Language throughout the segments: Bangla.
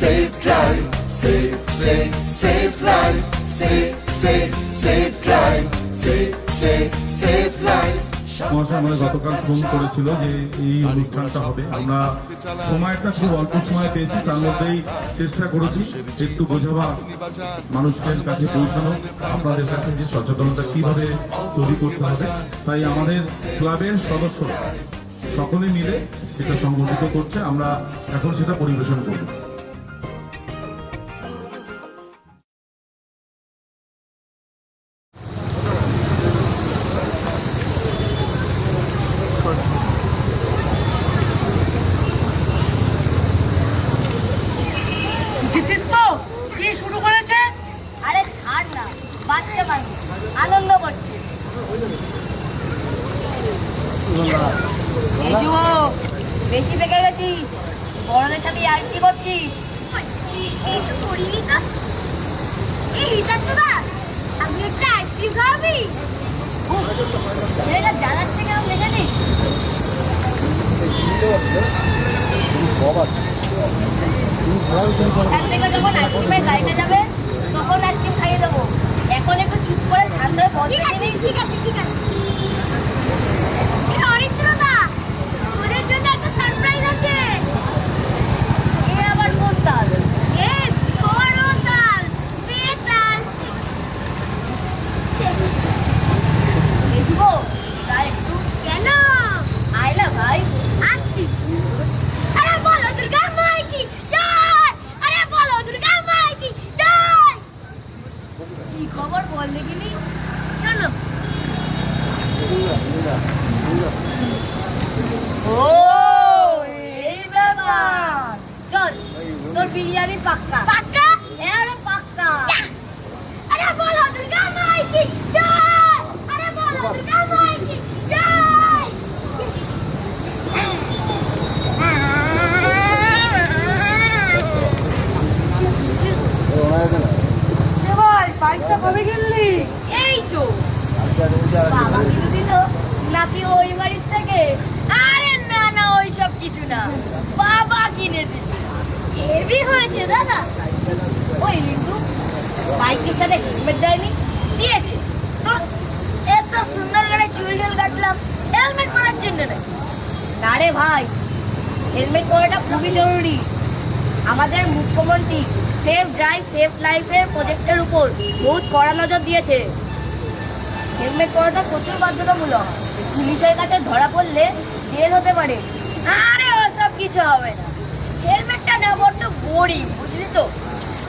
safe drive, safe, safe, safe life, safe, safe, safe drive, safe, safe, safe life. মহাশয় আমাদের গতকাল ফোন করেছিল যে এই অনুষ্ঠানটা হবে। আমরা সময়টা খুব অল্প সময় পেয়েছি তার মধ্যেই চেষ্টা করেছি একটু বোঝাবা মানুষের কাছে পৌঁছানো আপনাদের কাছে যে সচেতনতা কীভাবে তৈরি করতে হবে। তাই আমাদের ক্লাবের সদস্যরা সকলে মিলে সেটা সংগঠিত করছে। আমরা এখন সেটা পরিবেশন করব। এই যুবক বেশি পেকে গেছিস। বড়দের সাথে আর কি করছিস? কিছু করিনি তো। এই হিটার তো দা আমি একটা আইসক্রিম খাওয়াবি? ছেলেটা জ্বালাচ্ছে কেমন দেখেছিস এখান থেকে যখন আইসক্রিমের গাড়িটা যাবে তখন আইসক্রিম খাইয়ে দেবো। এখন একটু চুপ করে শান্ত হয়ে বসে ঠিক আছে ঠিক আছে ঠিক আছে এই অরিত্র দা ওদের জন্য একটা সারপ্রাইজ আছে এ আবার কোন তাল এ বড় তাল বেতাল বেশিবো তাই একটু কেন আয় না ভাই আসছি আরে বলো দুর্গা মাই কি জয় আরে বলো দুর্গা মাই কি জয় কি খবর বল দেখিনি শোনো ও এই ব্যাপার চল তোর বিরিয়ানি পাক্কা পাক্কা এবারে পাক্কা আরে বলো দুর্গা মাই কি জয় আরে বলো দুর্গা মাই কি জয় এ ভাই বাইকটা কবে কিনলি এই তো বাবা কিনে দিল নাকি ওই বাড়ির থেকে আরে না না ওইসব কিছু না বাবা কিনে দিল হেভি হয়েছে, দাদা। ওই রিন্টু বাইকের সাথে হেলমেট দেয়নি, দিয়েছে। তো এত সুন্দর করে চুল টুল কাটলাম, হেলমেট পরার জন্য না রে ভাই, হেলমেট পরাটা খুবই জরুরি। আমাদের মুখ্যমন্ত্রী সেফ ড্রাইভ, সেফ লাইফের প্রজেক্টের উপর বহুত কড়া নজর দিয়েছে। হেলমেট পরাটা প্রচুর বাধ্যতামূলক। পুলিশের কাছে ধরা পড়লে জেল হতে পারে। আরে ওসব কিছু হবে না। বড্ড বোরিং বুঝলি তো?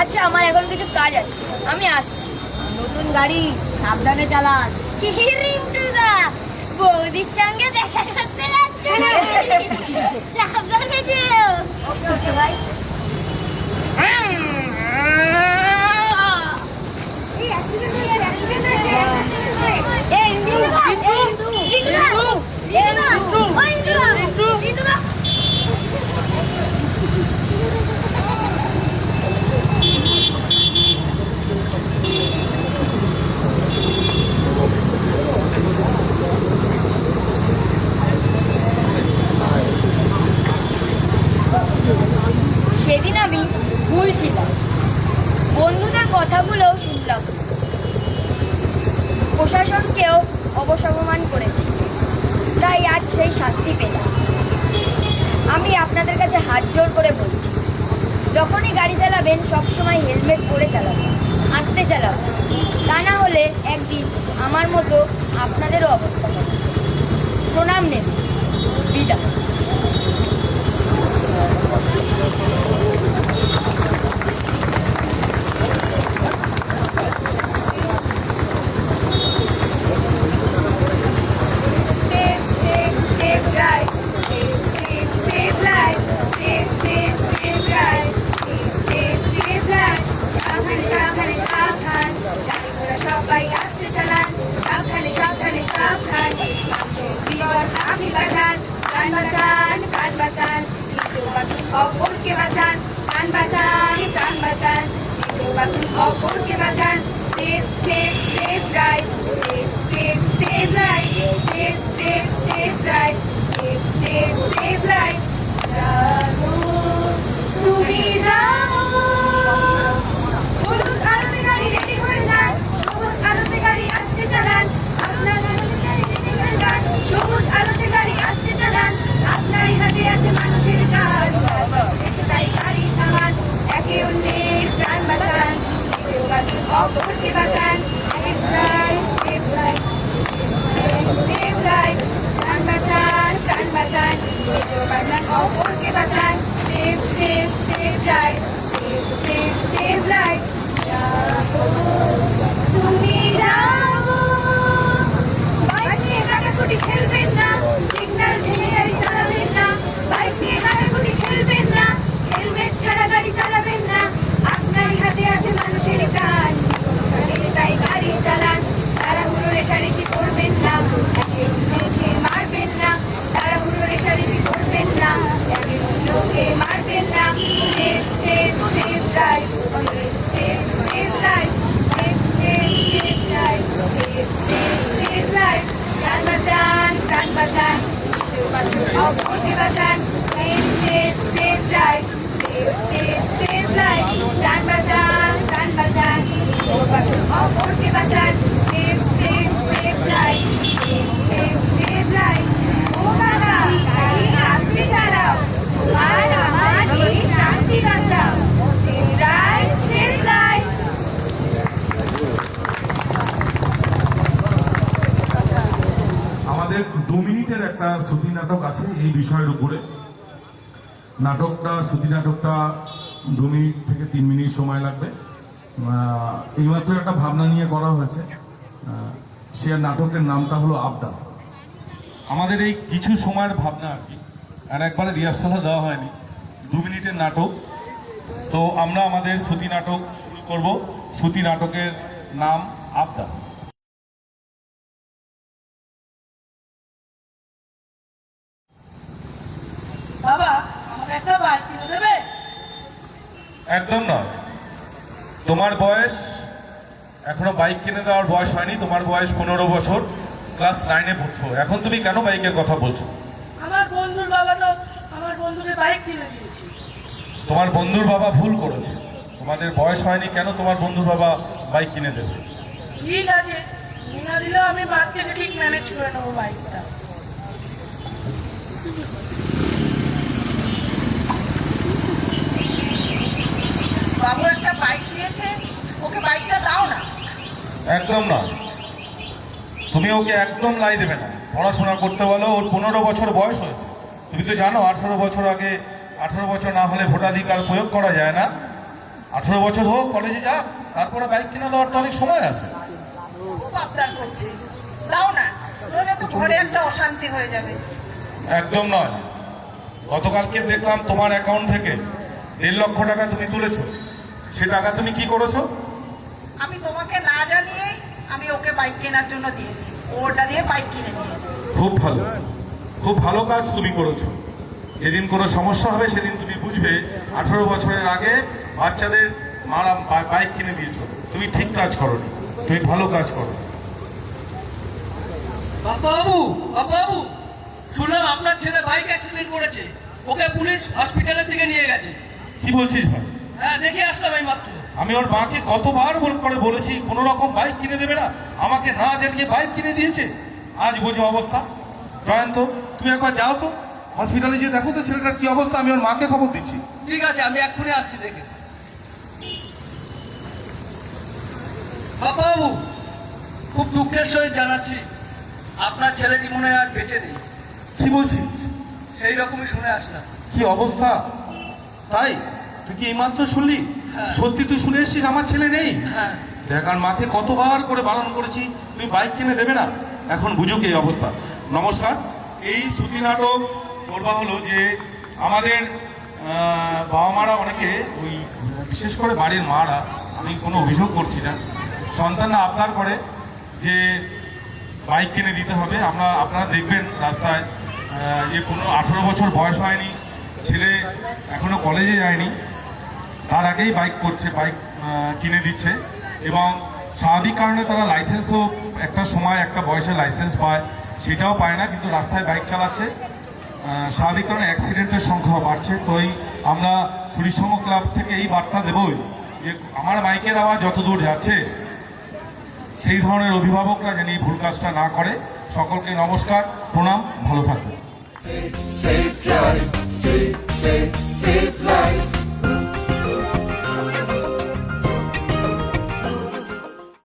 আচ্ছা আমার এখন কিছু কাজ আছে। আমি আসছি। নতুন গাড়ি সাবধানে চালান। কি বৌদির সঙ্গে দেখা করতে যাচ্ছ নাকি? সাবধানে যেও। ওকে ওকে ভাই এই রিন্টু, এই রিন্টু, রিন্টু দা, রিন্টু দা, ও রিন্টু দা, রিন্টু দা। সেদিন আমি ভুল ছিলাম। বন্ধুদের কথাগুলোও শুনলাম। প্রশাসনকেও অবসম্মান করেছি। তাই আজ সেই শাস্তি পেলাম। আমি আপনাদের কাছে হাত জোর করে বলছি, যখনই গাড়ি চালাবেন, সবসময় হেলমেট পরে চালাবেন, আস্তে চালাবেন। তা না হলে একদিন আমার মতো আপনাদেরও অবস্থা হবে। প্রণাম নেন বিদায়। বাঁচান প্রাণ বাঁচান, অপরকে বাঁচান। Save save save drive save save save life save save save life save save save life এই বিষয়ের উপরে। নাটকটা শ্রুতি নাটকটা দু মিনিট থেকে তিন মিনিট সময় লাগবে। এইমাত্র একটা ভাবনা নিয়ে করা হয়েছে। সে নাটকের নামটা হলো আবদা আমাদের এই কিছু সময়ের ভাবনা আর কি। আর একবারে রিহার্সালও দেওয়া হয়নি। দু মিনিটের নাটক। তো আমরা আমাদের শ্রুতি নাটক শুরু করব। শ্রুতি নাটকের নাম আবদা একটা বাইক কিনে দেবে? একদম নয় তোমার বয়স এখনও বাইক কিনে দেওয়ার বয়স হয়নি তোমার বয়স পনেরো বছর ক্লাস নাইনে পড়ছো। এখন তুমি কেন বাইকের কথা বলছো? আমার বন্ধুর বাবা তো আমার বন্ধুকে বাইক কিনে দিয়েছে। তোমার বন্ধুর বাবা ভুল করেছে। তোমাদের বয়স হয়নি কেন তোমার বন্ধুর বাবা বাইক কিনে দেবে? ঠিক আছে তুমি না দিলেও আমি ঠিক ম্যানেজ করে নেব বাইকটা বাবু একটা বাইক চেয়েছে ওকে বাইকটা দাও না একদম নয় তুমি ওকে একদম লাই দেবে না। পড়াশোনা করতে বলো ওর পনেরো বছর বয়স হয়েছে। তুমি তো জানো আঠারো বছর আগে আঠারো বছর না হলে ভোটাধিকার প্রয়োগ করা যায় না। আঠারো বছর হোক কলেজে যাক তারপরে বাইক কিনে দেওয়ার তো অনেক সময় আছে। খুব আবদার করছে। দাও না তো ঘরে একটা অশান্তি হয়ে যাবে। একদম নয়। গতকালকে দেখলাম তোমার অ্যাকাউন্ট থেকে দেড় লক্ষ টাকা তুমি তুলেছো। সে টাকা তুমি কি করেছ? আমি তোমাকে না জানিয়েই আমি ওকে বাইক কেনার জন্য দিয়েছি। ও ওটা দিয়ে বাইক কিনে নিয়েছে। খুব ভালো। খুব ভালো কাজ তুমি করেছ। যেদিন কোনো সমস্যা হবে সেদিন তুমি বুঝবে আঠারো বছরের আগে বাচ্চাদের মারা বাইক কিনে দিয়েছ। তুমি ঠিক কাজ করো তুমি ভালো কাজ করো। বাবু বাবু শুনলাম আপনার ছেলে বাইক অ্যাক্সিডেন্ট করেছে। ওকে পুলিশ হসপিটালের থেকে নিয়ে গেছে। কি বলছিস ভাই? হ্যাঁ আমি ওর মাকে কতবার বল করে বলেছি কোনো রকম বাইক কিনে দেবে না। আমাকে না জানিয়ে বাইক কিনে দিয়েছে। আজ বোঝো অবস্থা। জয়ন্ত তুমি একবার যাও তো। হসপিটালে গিয়ে দেখো তো ছেলেটার কি অবস্থা। আমি ওর মাকে খবর দিচ্ছি। ঠিক আছে আমি এক্ষুনি আসছি দেখে। বাবু খুব দুঃখের সহিত জানাচ্ছি। আপনার ছেলেটি মনে হয় আর বেঁচে নেই। কি বলছিস? সেই রকমই শুনে আসলাম। কি অবস্থা? তাই? তুই কি এইমাত্র শুনলি? হ্যাঁ। সত্যি তুই শুনে এসছিস? আমার ছেলে নেই? হ্যাঁ। দেখ আর মাকে কতবার করে বারণ করেছি তুমি বাইক কিনে দেবে না? এখন বুঝুক এই অবস্থা। নমস্কার। এই শ্রুতি নাটক করবা হলো যে আমাদের বাবা মারা অনেকে ওই বিশেষ করে বাড়ির মারা আমি কোনো অভিযোগ করছি না। সন্তানরা আপনার করে যে বাইক কিনে দিতে হবে। আমরা আপনারা দেখবেন রাস্তায় যে কোনো আঠেরো বছর বয়স হয়নি ছেলে এখনও কলেজে যায়নি। তার আগেই বাইক করছে বাইক কিনে দিচ্ছে এবং স্বাভাবিক কারণে তারা লাইসেন্সও একটা সময় একটা বয়সে লাইসেন্স পায় সেটাও পায় না কিন্তু রাস্তায় বাইক চালাচ্ছে। স্বাভাবিক কারণে অ্যাক্সিডেন্টের সংখ্যা বাড়ছে। তো এই আমরা সুরিসঙ্গ ক্লাব থেকে এই বার্তা দেবই যে আমার বাইকের আওয়াজ যত দূর যাচ্ছে সেই ধরনের অভিভাবকরা যেন এই ভুল কাজটা না করে। সকলকে নমস্কার প্রণাম ভালো থাকবে Safe drive, safe, safe, safe